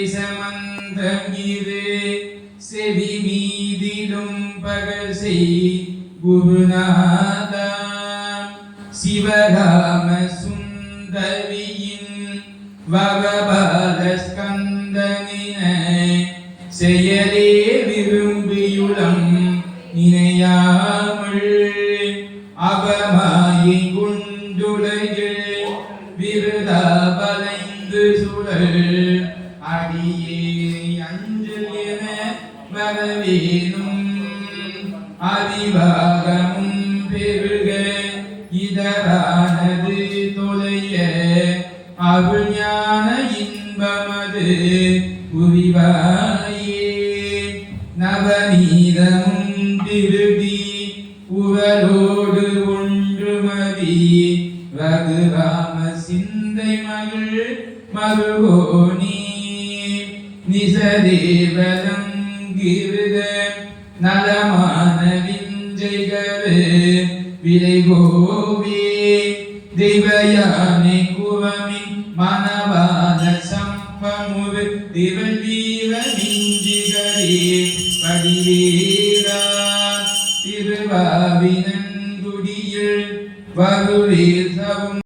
உபதேசமந்தம் இது. செவி மீதிலும் பகசை குருநாதா சிவராம சுந்தரியின் வகபாலஸ்கந்தனின செயலே விரும்பியுளம் நினையாமல் அவமாயை கொண்டுலகில் விருதா வளைந்து அடியே அஞ்சல் என வரவேணும் அறிவாகமும் பெருக இதரானது தொலைய. அருள் ஞான இன்பமது புரிவாயே. நவநீதமும் திருடி உவலோடு ஒன்றுமதி. வது ராம சிந்தை மகள் மருகோனி நிசதேவலம் கிருத நலமான விஞ்சைகளு விரைகோவே. திவயானை குவமி மனவாத சம்பமுரு திவள் வீர மிஞ்சிகளே வடிவேரா திருவாவினங்குடியில் Vagurizabum